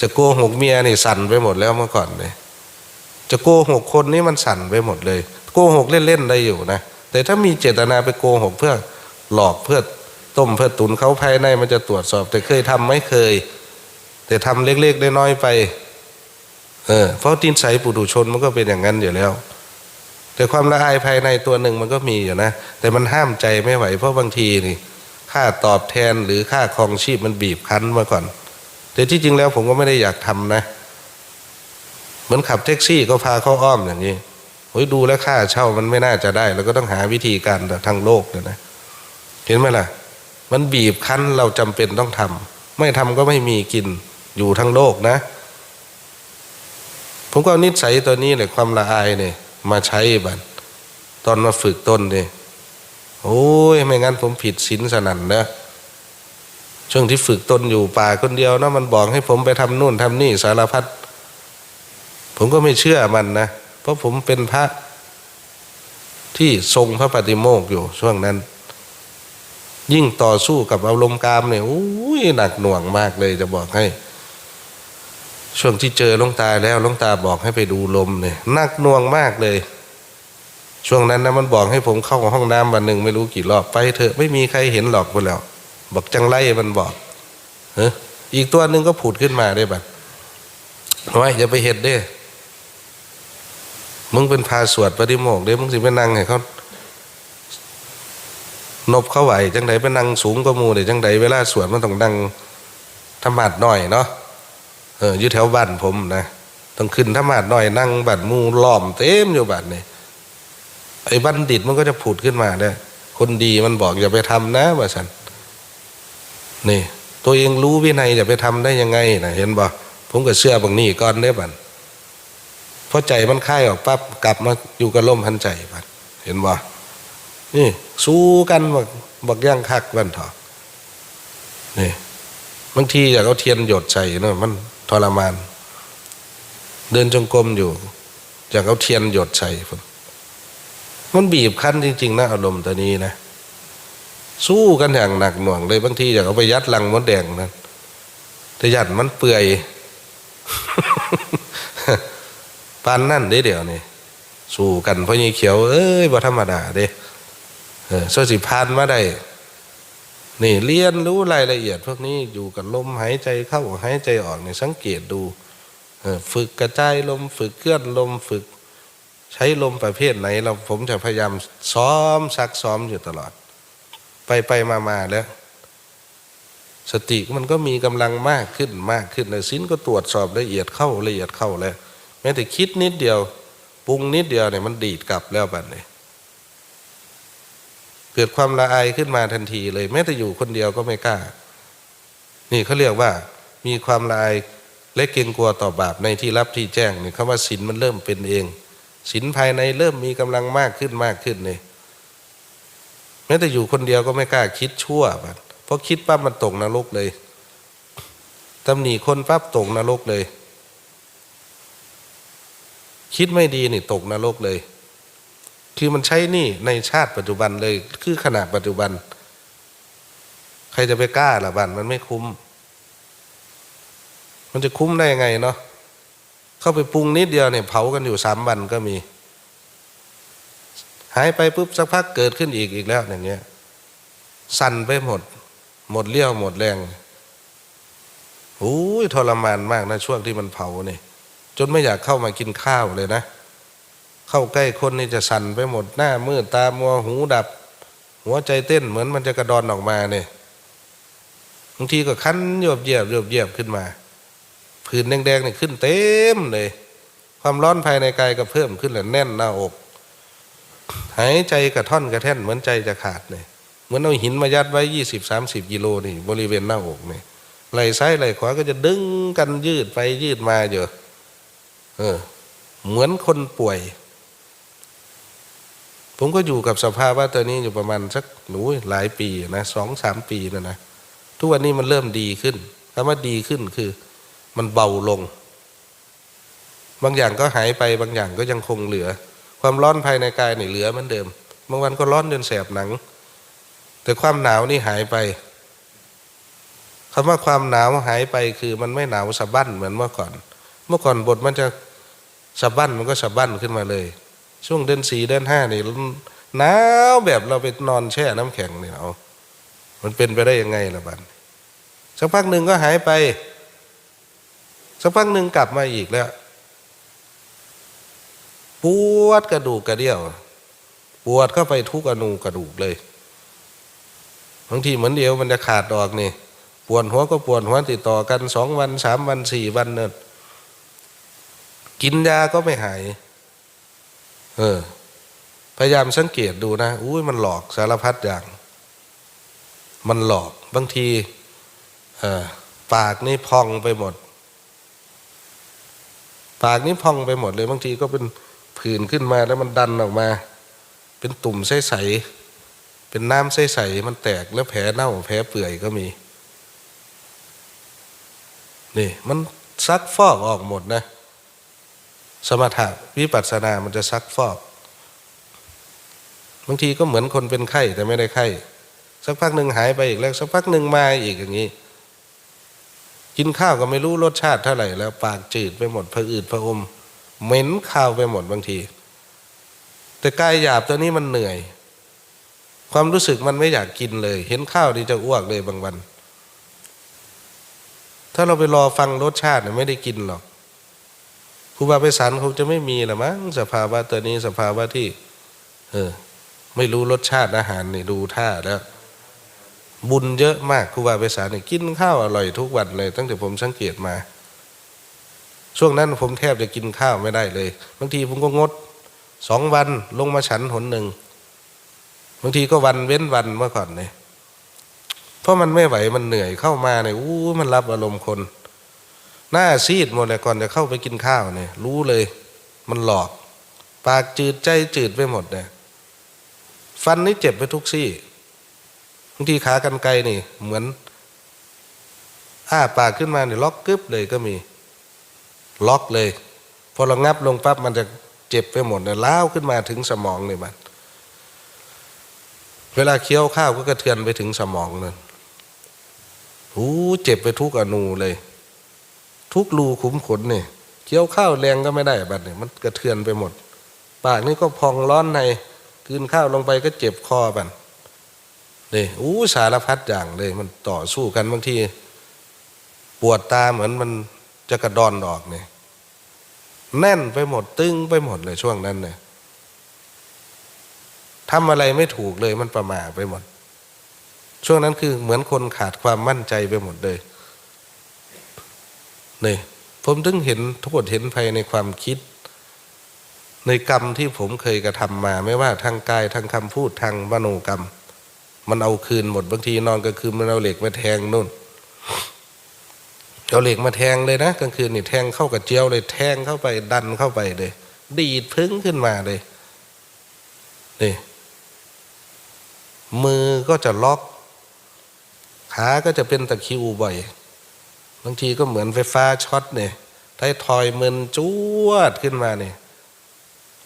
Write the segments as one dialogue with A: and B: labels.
A: จะโกหกเมียนี่สั่นไปหมดแล้วเมื่อก่อนเลยจะโกหกคนนี่มันสั่นไปหมดเลย โกหกเล่นๆได้อยู่นะแต่ถ้ามีเจตนาไปโกหกเพื่อหลอกเพื่อต้มเพื่อตุนเขาภายในมันจะตรวจสอบ แต่เคยทำไม่เคย แต่ทำเล็กๆน้อยๆไปเออเพราะตินใสปุถุชนมันก็เป็นอย่างนั้นอยู่แล้ว แต่ความละอายภายในตัวหนึ่งมันก็มีอยู่นะแต่มันห้ามใจไม่ไหวเพราะบางทีนี่ ค่าตอบแทนหรือค่าครองชีพมันบีบคั้นมาก่อน แต่ที่จริงแล้วผมก็ไม่ได้อยากทำนะ เหมือนขับแท็กซี่ก็พาเข้าอ้อมอย่างนี้โอ้ยดูแล้วค่าเช่ามันไม่น่าจะได้เราก็ต้องหาวิธีการทางโลกเนี่ยนะ เห็นไหมล่ะ มันบีบคั้นเราจำเป็นต้องทำไม่ทำก็ไม่มีกินอยู่ทั้งโลกนะ ผมก็เอานิสัยตัวนี้เลยความละอายเนี่ยมาใช้บัดตอนมาฝึกต้นเนี่ย โอ้ยไม่งั้นผมผิดศีลสนั่นนะช่วงที่ฝึกตนอยู่ป่าคนเดียวนะมันบอกให้ผมไปทำนู่นทำนี่สารพัดผมก็ไม่เชื่อมันนะเพราะผมเป็นพระที่ทรงพระปฏิโมกข์อยู่ช่วงนั้น ยิ่งต่อสู้กับอารมณ์กามเนี่ยโอ้ยหนักหน่วงมากเลยจะบอกให้ ช่วงที่เจอลงตาแล้วลงตาบอกให้ไปดูลมเนี่ยหนักหน่วงมากเลย ช่วงนั้นนะมันบอกให้ผมเข้าห้องน้ำวันหนึ่งไม่รู้กี่รอบไปเถอะไม่มีใครเห็นหรอกไปแล้ว บอกจังไรมันบอกเอออีกตัวหนึ่งก็ผุดขึ้นมาได้บัดไว้อย่าไปเห็ดเด้ มึงเป็นพาสวดปฏิโมกข์เด้มึงสิไปนั่งให้เขานบเข้าไหวจังไดไปนั่งสูงกว่ามูเด้จังไดเวลาสวดมันต้องนั่งธรรมาดหน่อยเนาะเอออยู่แถวบ้านผมนะต้องขึ้นธรรมาดหน่อยนั่งบัดมูล้อมเต็มอยู่บัดนี่ ไอ้บัณฑิตมันก็จะผุดขึ้นมาได้คนดีมันบอกอย่าไปทำนะว่าฉันนี่ ตัวเองรู้วินัยอย่าไปทำได้ยังไงนะเห็นบ่ผมก็เชื่อบางนี่ก่อนได้บัดพอใจมันคลายออกปั๊บกลับมาอยู่กับลมพันใจบัดเห็นบ่นี่สู้กันบักบักย่างคักวันเถอะนี่บางทีอยากเอาเทียนหยดใส่เนอะมันทรมาน เดินจงกรมอยู่อยากเอาเทียนหยดใส่ผม มันบีบคั้นจริงๆนะอารมณ์ตัวนี้นะ สู้กันอย่างหนักหน่วงเลยบางทีอยากเอาไปยัดลังมดแดงนั้นแต่ยัดมันเปื่อยปานนั่นได้เดี๋ยวนี่สู้กันเพราะยี่เขียว เอ้ยบ่ธรรมดาเด้เออโซสิพานมาได้ นี่เรียนรู้รายละเอียด พวกนี้อยู่กับลมหายใจเข้าหายใจออกเนี่ยสังเกตดูเออฝึกกระจายลม ฝึกเคลื่อนลมฝึก ใช้ลมประเภทไหน เราผมจะพยายามซ้อมซักซ้อมอยู่ตลอด ไปไปมามาแล้ว สติมันก็มีกำลังมากขึ้นมากขึ้นเลยสิ้นก็ตรวจสอบละเอียดเข้าละเอียดเข้าแล้วแม้แต่คิดนิดเดียวปรุงนิดเดียวเนี่ยมันดีดกลับแล้วบัดนี้เกิดความละอายขึ้นมาทันทีเลย แม้แต่อยู่คนเดียวก็ไม่กล้า นี่เขาเรียกว่า มีความละอายและเกรงกลัวต่อบาปในที่รับที่แจ้งนี่คำว่าศีลมันเริ่มเป็นเอง ศีลภายในเริ่มมีกำลังมากขึ้นมากขึ้นเนี่ยแม้แต่อยู่คนเดียวก็ไม่กล้าคิดชั่วบัเพราะคิดปั๊บมันตกนรกเลยตำหนิคนปั๊บตกนรกเลย คิดไม่ดีนี่ตกนรกเลย คือมันใช้นี่ในชาติปัจจุบันเลย คือขณะปัจจุบัน ใครจะไปกล้าล่ะบันมันไม่คุ้ม มันจะคุ้มได้ยังไงเนาะ เข้าไปปรุงนิดเดียวเนี่ยเผากันอยู่สามวันก็มี หายไปปุ๊บสักพักเกิดขึ้นอีกอีกแล้วอย่างเงี้ยสั่นไปหมด หมดเลี้ยวหมดแรงโอ้ยทรมานมากนะช่วงที่มันเผาเนี่ยจนไม่อยากเข้ามากินข้าวเลยนะ เข้าใกล้คนนี่จะสั่นไปหมดหน้ามืดตามัวหูดับ หัวใจเต้นเหมือนมันจะกระดอนออกมาเนี่ยบางทีก็คันโยบเยียบโยบเยียบขึ้นมา ผื่นแดงๆนี่ขึ้นเต็มเลย ความร้อนภายในกายก็เพิ่มขึ้นและแน่นหน้าอก หายใจกระท่อนกระแท่นเหมือนใจจะขาดเนี่ยเหมือนเอาหินมายัดไว้ยี่สิบสามสิบกิโลนี่บริเวณหน้าอกเนี่ยไหล่ซ้ายไหล่ขวาก็จะดึงกันยืดไปยืดมาอยู่เออ เหมือนคนป่วย ผมก็อยู่กับสภาพวะตัวนี้อยู่ประมาณสักหนูหลายปีนะสองสามปีนะนะทุกวันนี้มันเริ่มดีขึ้นคำว่าดีขึ้นคือ มันเบาลง บางอย่างก็หายไปบางอย่างก็ยังคงเหลือ ความร้อนภายในกายนี่เหลือเหมือนเดิม บางวันก็ร้อนจนแสบหนัง แต่ความหนาวนี่หายไปคำว่าความหนาวหายไปคือมันไม่หนาวสะบั้นเหมือนเมื่อก่อน เมื่อก่อนบทมันจะสะบั้นมันก็สะบั้นขึ้นมาเลย ช่วงเดือนสี่เดือนห้านี่หนาวแบบเราไปนอนแช่น้ำแข็งเนี่ยเอามันเป็นไปได้ยังไงล่ะบันสักพักหนึ่งก็หายไป สักพักหนึ่งกลับมาอีกแล้วปวดกระดูกกระเดี่ยว ปวดเข้าไปทุกอนูกระดูกเลยบางทีเหมือนเดียวมันจะขาดออกนี่ปวดหัวก็ปวดหัวติดต่อกันสองวันสามวันสี่วันเนี่ยกินยาก็ไม่หาย เออ พยายามสังเกตดูนะอุ้ยมันหลอกสารพัดอย่าง มันหลอกบางที เออปากนี่พองไปหมด ปากนี่พองไปหมดเลย บางทีก็เป็นผื่นขึ้นมาแล้วมันดันออกมา เป็นตุ่มใสๆเป็นน้ำใสๆมันแตกแล้วแผลเน่าแผลเปื่อยก็มี นี่มันซักฟอกออกหมดนะ สมถะวิปัสสนามันจะซักฟอกบางทีก็เหมือนคนเป็นไข้แต่ไม่ได้ไข้สักพักหนึ่งหายไปอีกแล้วสักพักหนึ่งมาอีกอย่างนี้ กินข้าวก็ไม่รู้รสชาติเท่าไหร่แล้ว ปากจืดไปหมดผะอืดผะอม เหม็นข้าวไปหมดบางที แต่กายหยาบตัวนี้มันเหนื่อย ความรู้สึกมันไม่อยากกินเลย เห็นข้าวดีจะอ้วกเลยบางวัน ถ้าเราไปรอฟังรสชาติเนี่ยไม่ได้กินหรอกครูบาไปสันคงจะไม่มีหรอมั้งสภาวะตัวนี้สภาวะที่ เออ ไม่รู้รสชาติอาหารนี่ดูท่าแล้ว บุญเยอะมากครูบาไปสานเนี่ยกินข้าวอร่อยทุกวันเลย ตั้งแต่ผมสังเกตมา ช่วงนั้นผมแทบจะกินข้าวไม่ได้เลยบางทีผมก็งดสองวันลงมาฉันหนหนึ่งบางทีก็วันเว้นวันเมื่อก่อนเนี่ยเพราะมันไม่ไหวมันเหนื่อยเข้ามาเนี่ยอู้มันรับอารมณ์คน หน้าซีดหมดเลยก่อนจะเข้าไปกินข้าวเนี่ย รู้เลย มันหลอก ปากจืดใจจืดไปหมดเนี่ยฟันนี่เจ็บไปทุกซี่ บางทีขากันไกลนี่ เหมือน อ้าปากขึ้นมาเนี่ยล็อกกึบเลยก็มี ล็อกเลย พอเรางับลงปั๊บมันจะเจ็บไปหมดเนี่ยล้าวขึ้นมาถึงสมองเลยมัน เวลาเคี้ยวข้าวก็กระเทือนไปถึงสมองนั่นหูเจ็บไปทุกอนูเลย ทุกรูขุมขนเนี่ยเคี้ยวข้าวแรงก็ไม่ได้บัดเนี่ยมันกระเทือนไปหมด ปากนี่ก็พองร้อนในกินข้าวลงไปก็เจ็บคอบั นนี่อู้สารพัดอย่างเลย มันต่อสู้กันบางทีปวดตาเหมือนมันจะกระดอนออกเนี่ยแน่นไปหมดตึงไปหมดเลยช่วงนั้นเนี่ยทำอะไรไม่ถูกเลยมันประมาทไปหมด ช่วงนั้นคือเหมือนคนขาดความมั่นใจไปหมดเลยนี่ผมถึงเห็นโทษเห็นภัยในความคิด ในกรรมที่ผมเคยกระทำมา ไม่ว่าทางกายทางคำพูดทางมโนกรรม มันเอาคืนหมดบางทีนอนกลางคืนมันเอาเหล็กมาแทงนู่นเอาเหล็กมาแทงเลยนะกลางคืนนี่แทงเข้ากับเจียวเลย แทงเข้าไปดันเข้าไปเลย ดีดพึ่งขึ้นมาเลยนี่มือก็จะล็อกขาก็จะเป็นตะคิวบ่อยบางทีก็เหมือนไฟฟ้าช็อตเนี่ยไทยทอยมึนจวดขึ้นมาเนี่ย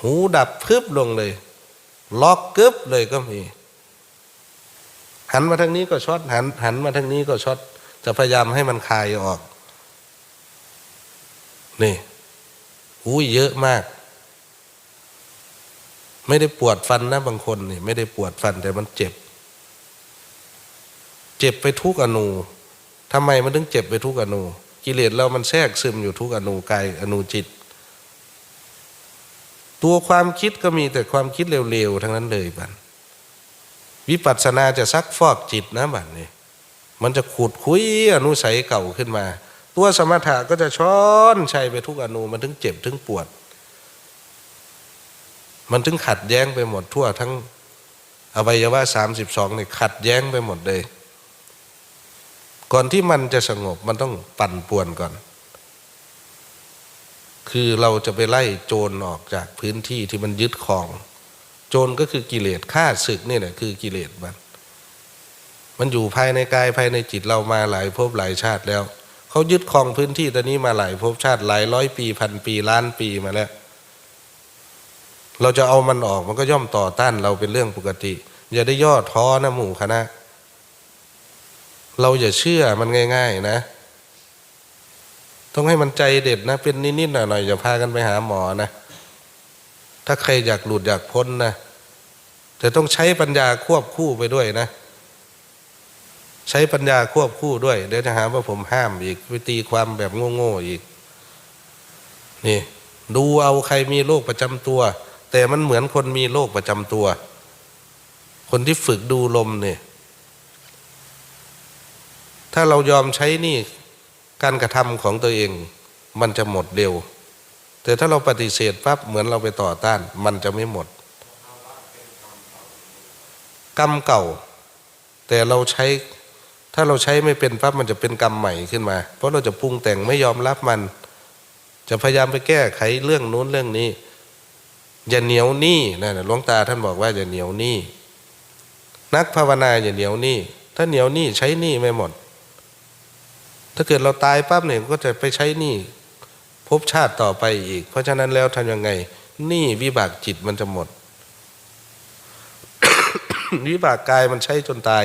A: หูดับพึบลงเลย ล็อกกึบเลยก็มี หันมาทางนี้ก็ช็อตหันหันมาทางนี้ก็ช็อตจะพยายามให้มันคลายออก นี่หูเยอะมาก ไม่ได้ปวดฟันนะบางคนนี่ ไม่ได้ปวดฟันแต่มันเจ็บ เจ็บไปทุกอนูทำไมมันถึงเจ็บไปทุกอนูกิเลสเรามันแทรกซึมอยู่ทุกอนูกายอนูจิต ตัวความคิดก็มีแต่ความคิดเร็วๆทั้งนั้นเลยบัน วิปัสสนาจะซักฟอกจิตนะบันนี่มันจะขุดคุยอนุสัยเก่าขึ้นมา ตัวสมถะก็จะช้อนชัยไปทุกอนูมันถึงเจ็บถึงปวด มันถึงขัดแย้งไปหมดทั่วทั้งอวัยวะสามสิบสองเนี่ยขัดแย้งไปหมดเลย ก่อนที่มันจะสงบมันต้องปั่นป่วนก่อน คือเราจะไปไล่โจรออกจากพื้นที่ที่มันยึดครอง จรก็คือกิเลสฆ่าศึกนี่แหละคือกิเลสมัน มันอยู่ภายในกายภายในจิตเรามาหลายภพหลายชาติแล้ว เขายึดครองพื้นที่ตอนนี้มาหลายภพชาติหลายร้อยปีพันปีล้านปีมาแล้ว เราจะเอามันออกมันก็ย่อมต่อต้านเราเป็นเรื่องปกติ อย่าได้ย่อท้อนะหมู่คณะ เราอย่าเชื่อมันง่าย ๆ นะต้องให้มันใจเด็ดนะ เป็นนิดๆหน่อยๆอย่าพากันไปหาหมอนะ ถ้าใครอยากหลุดอยากพ้นนะแต่ต้องใช้ปัญญาควบคู่ไปด้วยนะ ใช้ปัญญาควบคู่ด้วย เดี๋ยวจะหาว่าผมห้ามอีกไปตีความแบบโง่ๆอีก นี่ ดูเอาใครมีโรคประจำตัว แต่มันเหมือนคนมีโรคประจำตัว คนที่ฝึกดูลมเนี่ยถ้าเรายอมใช้นี่การกระทำของตัวเอง มันจะหมดเร็ว แต่ถ้าเราปฏิเสธปั๊บเหมือนเราไปต่อต้าน มันจะไม่หมด กรรมเก่า แต่เราใช้ ถ้าเราใช้ไม่เป็นปั๊บมันจะเป็นกรรมใหม่ขึ้นมา เพราะเราจะปรุงแต่งไม่ยอมรับมัน จะพยายามไปแก้ไขเรื่องนู้นเรื่องนี้ อย่าเหนียวหนี้นะหลวงตาท่านบอกว่าอย่าเหนียวหนี้นักภาวนาอย่าเหนียวหนี้ถ้าเหนียวหนี้ใช้หนี้ไม่หมด ถ้าเกิดเราตายปั๊บเนี่ยก็จะไปใช้หนี้ พบชาติต่อไปอีก เพราะฉะนั้นแล้วทำยังไง นี่วิบากจิตมันจะหมด วิบากกายมันใช้จนตาย